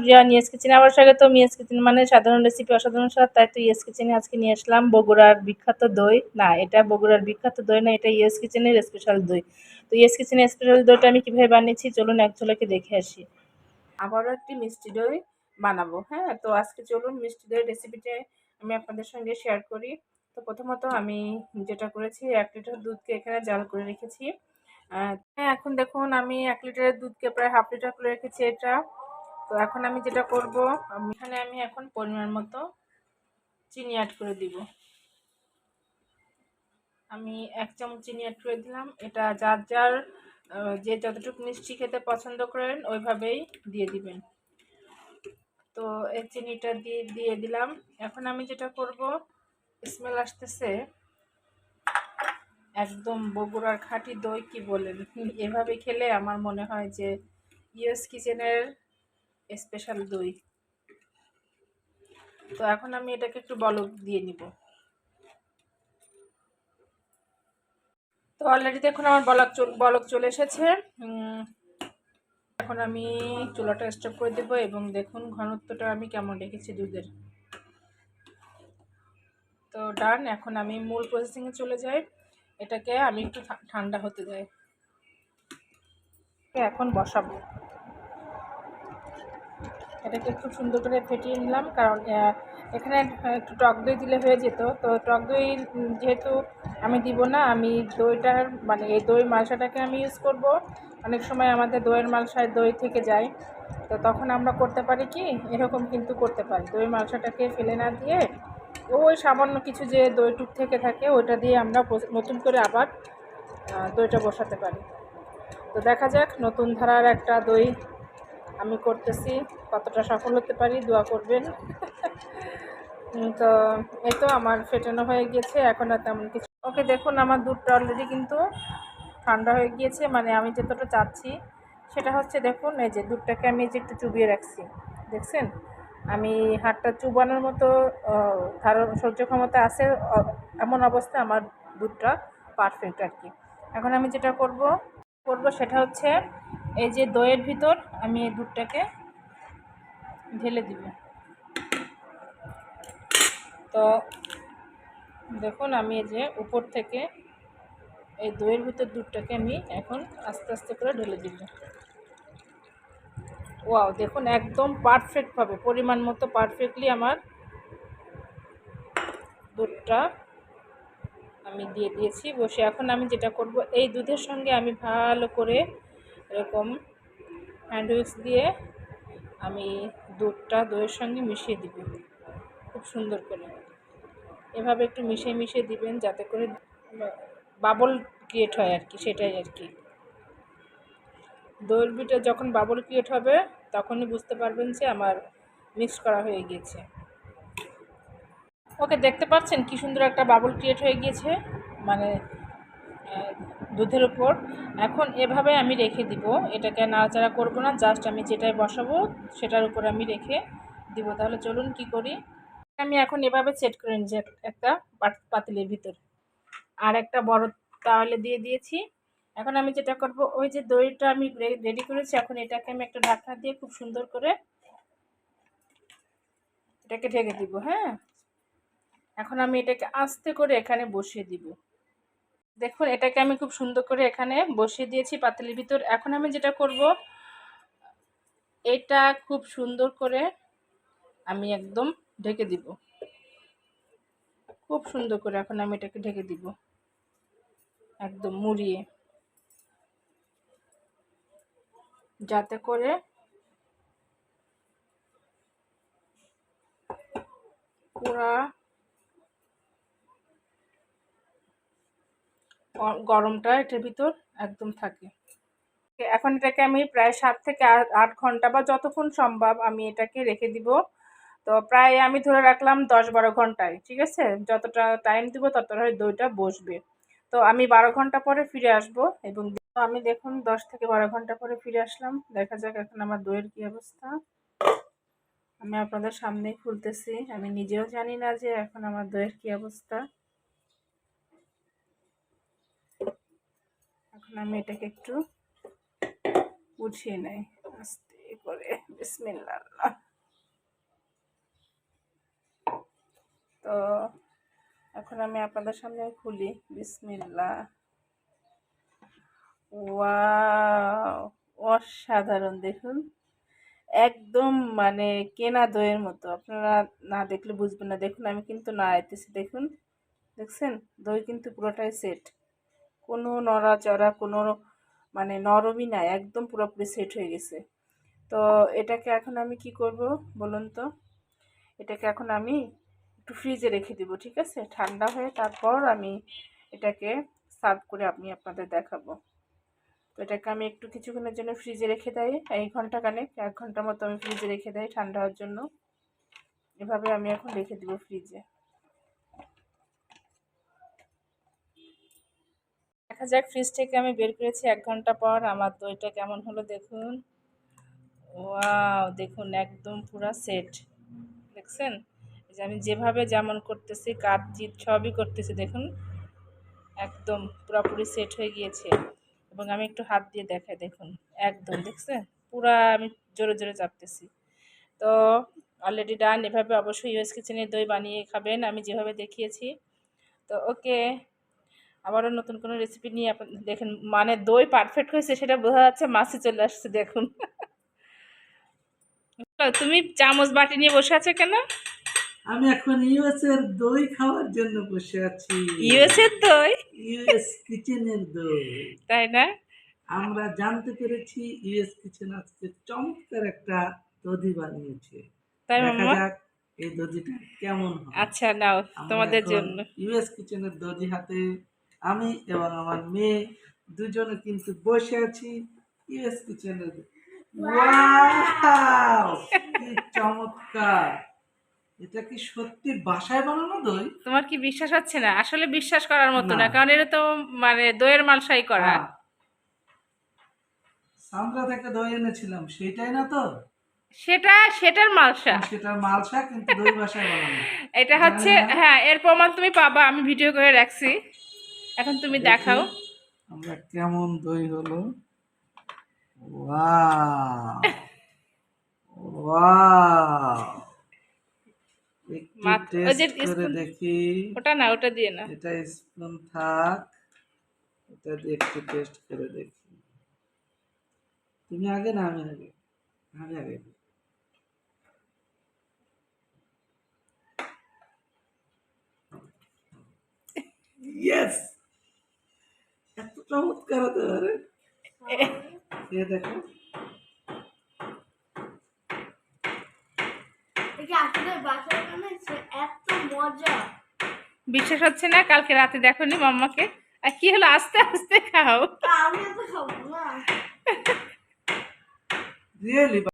প্রিয়া নিয়েস কিচেনে আবার স্বাগত মিয়াস কিচেন মানে সাধারণ রেসিপি অসাধারণ স্বাদ, তাই তো ইয়েস কিচেনে আজকে নিয়ে আসলাম। বগুড়ার বিখ্যাত দই, না, এটা বগুড়ার বিখ্যাত দই না, এটা ইয়েস কিচেনের স্পেশাল দই। তো ইয়েস কিচেনের স্পেশাল দইটা আমি কীভাবে বানিয়েছি, চলুন এক ঝলকে দেখে আসি। আবারও একটি মিষ্টি দই বানাবো হ্যাঁ? তো আজকে চলুন মিষ্টি দই রেসিপিটা আমি আপনাদের সঙ্গে শেয়ার করি। তো প্রথমত আমি যেটা করেছি, এক লিটার দুধকে এখানে জাল করে রেখেছি। হ্যাঁ এখন দেখুন, আমি এক লিটারের দুধকে প্রায় হাফ লিটার করে রেখেছি এটা। তো এখন আমি যেটা করব এখানে আমি এখন পরিমাণ মতো চিনি অ্যাড করে দিব। আমি এক চামচ চিনি অ্যাড করে দিলাম। এটা যার যার যে যতটুকু মিষ্টি খেতে পছন্দ করেন, ওইভাবেই দিয়ে দিবেন। তো এই চিনিটা দিয়ে দিয়ে দিলাম। এখন আমি যেটা করব স্মেল আসতেছে। একদম বগুড়ার খাঁটি দই কি বলেন? এভাবে খেলে আমার মনে হয় যে ইউএস কিচেনের স্পেশাল দই। তো এখন আমি এটাকে একটু বলক দিয়ে নিব। তো অলরেডি দেখুন আমার বলক বলক চলে এসেছে। এখন আমি চুলাটা স্টপ করে দেবো এবং দেখুন ঘনত্বটা আমি কেমন রেখেছি দুধের। তো ডান এখন আমি মূল প্রসেসিংয়ে চলে যাই। এটাকে আমি একটু ঠান্ডা হতে যাই এখন বসাবো। এটাকে খুব সুন্দর করে ফেটিয়ে নিলাম কারণ এখানে একটু টক দই দিলে হয়ে যেত। তো টক দই যেহেতু আমি দিব না, আমি দইটার মানে এই দই মালসাটাকে আমি ইউজ করব। অনেক সময় আমাদের দইয়ের মালসায় দই থেকে যায়। তো তখন আমরা করতে পারি কি, এরকম কিন্তু করতে পারি। দই মালসাটাকে ফেলে না দিয়ে, ওই সামান্য কিছু যে দইটুক থেকে থাকে, ওইটা দিয়ে আমরা নতুন করে আবার দইটা বসাতে পারি। তো দেখা যাক, নতুন ধারার একটা দই আমি করতেছি, কতটা সফল হতে পারি, দোয়া করবেন। তো এই তো আমার ফেটানো হয়ে গিয়েছে, এখন আর তেমন কিছু ওকে, দেখুন, আমার দুধটা অলরেডি কিন্তু ঠান্ডা হয়ে গিয়েছে মানে আমি যতটা চাচ্ছি, সেটা হচ্ছে দেখুন, এই যে দুধটাকে আমি যে একটু চুবিয়ে রাখছি, দেখছেন? আমি হাতটা চুবানোর মতো ধারণ সহ্য ক্ষমতা আছে এমন অবস্থায় আমার দুধটা পারফেক্ট আর কি। এখন আমি যেটা করব করব সেটা হচ্ছে এই যে দইয়ের ভিতর আমি এই দুধটাকে ঢেলে দিব। তো দেখুন আমি এই যে উপর থেকে এই দইয়ের ভিতর দুধটাকে আমি এখন আস্তে আস্তে করে ঢেলে দিব। ওয়াও, দেখুন একদম পারফেক্টভাবে পরিমাণ মতো পারফেক্টলি আমার দুধটা আমি দিয়ে দিয়েছি। বসে এখন আমি যেটা করব, এই দুধের সঙ্গে আমি ভালো করে এরকম হ্যান্ড উইক্স দিয়ে আমি দুধটা দইয়ের সঙ্গে মিশিয়ে দিব। খুব সুন্দর করে। এভাবে একটু মিশিয়ে মিশিয়ে দিবেন যাতে করে বাবল ক্রিয়েট হয় আর কি, সেটাই আর কি। দইয়ের বিটা যখন বাবল ক্রিয়েট হবে, তখনই বুঝতে পারবেন যে আমার মিক্স করা হয়ে গিয়েছে। ওকে, দেখতে পাচ্ছেন কি সুন্দর একটা বাবল ক্রিয়েট হয়ে গিয়েছে? মানে দুধের উপর। এখন এভাবে আমি রেখে দিব। এটাকে নাড়াচাড়া করব না জাস্ট আমি যেটাই বসাবো সেটার উপর আমি রেখে দিব। তাহলে চলুন কি করি? আমি এখন এভাবে সেট করে নিচ্ছি একটা পাতিলের ভিতর। আর একটা বড় তাহলে দিয়ে দিয়েছি। এখন আমি যেটা করব, ওই যে দইটা আমি রেডি করেছি, এখন এটাকে আমি একটা ঢাকনা দিয়ে খুব সুন্দর করে এটাকে ঢেকে দিব হ্যাঁ? এখন আমি এটাকে আস্তে করে এখানে বসিয়ে দিব। দেখুন, এটাকে আমি খুব সুন্দর করে এখানে বসিয়ে দিয়েছি পাতিলের ভিতর। এখন আমি যেটা করব, এটা খুব সুন্দর করে আমি একদম ঢেকে দিব। খুব সুন্দর করে এখন আমি এটাকে ঢেকে দিব। একদম মুড়িয়ে। যাতে করে পুরা গরমটা এটার ভিতর একদম থাকে। এখন এটাকে আমি প্রায় সাত থেকে আট ঘণ্টা বা যতক্ষণ সম্ভব আমি এটাকে রেখে দিব। তো প্রায় আমি ধরে রাখলাম দশ বারো ঘন্টায়, ঠিক আছে? যতটা টাইম দিব ততটা হয় দইটা বসবে। তো আমি বারো ঘণ্টা পরে ফিরে আসব এবং আমি দেখুন দশ থেকে বারো ঘণ্টা পরে ফিরে আসলাম। দেখা যাক এখন আমার দইয়ের কী অবস্থা। আমি আপনাদের সামনেই খুলতেছি। আমি নিজেও জানি না যে এখন আমার দইয়ের কী অবস্থা। এখন আমি এটাকে একটু উঠিয়ে নেই, আস্তে করে। বিসমিল্লাহ। তো এখন আমি আপনাদের সামনে খুলি। বিসমিল্লাহ। ওয়াও, অসাধারণ দেখুন। একদম মানে কেনা দইয়ের মতো। আপনারা না দেখলে বুঝবেন না। দেখুন, আমি কিন্তু না আইতেছি দেখুন, দেখছেন? দই কিন্তু পুরোটাই সেট কোনো নড়াচড়া, কোনো মানে নরমই নাই একদম পুরোপুরি সেট হয়ে গেছে। তো এটাকে এখন আমি কি করব বলুন তো? এটাকে এখন আমি একটু ফ্রিজে রেখে দিব, ঠিক আছে? ঠান্ডা হয়ে তারপর আমি এটাকে সার্ভ করে আমি আপনাদের দেখাবো। তো এটাকে আমি একটু কিছুক্ষণের জন্য ফ্রিজে রেখে দেয় এক ঘণ্টা কানেক এক ঘণ্টার মতো আমি ফ্রিজে রেখে দেয় ঠান্ডা হওয়ার জন্য। এভাবে আমি এখন রেখে দিব ফ্রিজে দেখা যাক ফ্রিজ থেকে আমি বের করেছি এক ঘণ্টা পর। আমার দইটা কেমন হলো দেখুন। ওয়াও, দেখুন একদম পুরা সেট দেখছেন? যে আমি যেভাবে যেমন করতেছি কাপ জিত সবই করতেছি, দেখুন। একদম পুরোপুরি সেট হয়ে গিয়েছে। এবং আমি একটু হাত দিয়ে দেখাই, দেখুন। একদম, দেখছেন? পুরা আমি জোরে জোরে চাপতেছি। তো অলরেডি ডান এভাবে অবশ্যই ইউএস কিচেনের দই বানিয়ে খাবেন, আমি যেভাবে দেখিয়েছি। তো ওকে আবারও নতুন কোনো রেসিপি নিয়ে আপনি দেখেন মানে দই পারফেক্ট হয়েছে সেটা বোঝা যাচ্ছে মাছে চলে আসছে দেখুন। তুমি চামচ বাটি নিয়ে বসে আছো কেন? আমি এখন ইউএস এর দই খাওয়ার জন্য বসে আছি। ইউএস এর দই? ইউএস কিচেনের দই। তাই না? আমরা জানতে পেরেছি ইউএস কিচেন আজকে চমৎকার একটা দধি বানিয়েছে। তাই মামা এই দধিটা কেমন আচ্ছা নাও তোমাদের জন্য। ইউএস কিচেনের দধি হাতে আমি এবং আমার মেয়ে দুজনে কিন্তু বসে আছি ইউএস কিচেনের কি চমৎকার। এটা কি সত্যি বাসায় বানানো দই? তোমার কি বিশ্বাস হচ্ছে না? আসলে বিশ্বাস করার মতো না। কারণ এটা তো মানে দইয়ের মালসাই করা। হ্যাঁ। সামরা থেকে দই এনেছিলাম সেটাই না তো? সেটা সেটার মালসা সেটার মালসা কিন্তু দই বাসায় বানানো। এটা হচ্ছে হ্যাঁ এর প্রমাণ তুমি পাবা আমি ভিডিও করে রাখছি। এখন তুমি দেখাও। আমরা কেমন দই হলো। দেখি। ওটা না ওটা দিয়ে না। এটা স্পুন থাক। এটা দিয়ে একটু টেস্ট করে দেখি। তুমি আগে না আমি আগে। আমি আগে। এত চমৎকার হতে পারে খেয়ে দেখো। বিশ্বাস হচ্ছে না কালকে রাতে দেখো নি মাম্মাকে? আর কি হলো আস্তে আস্তে খাও।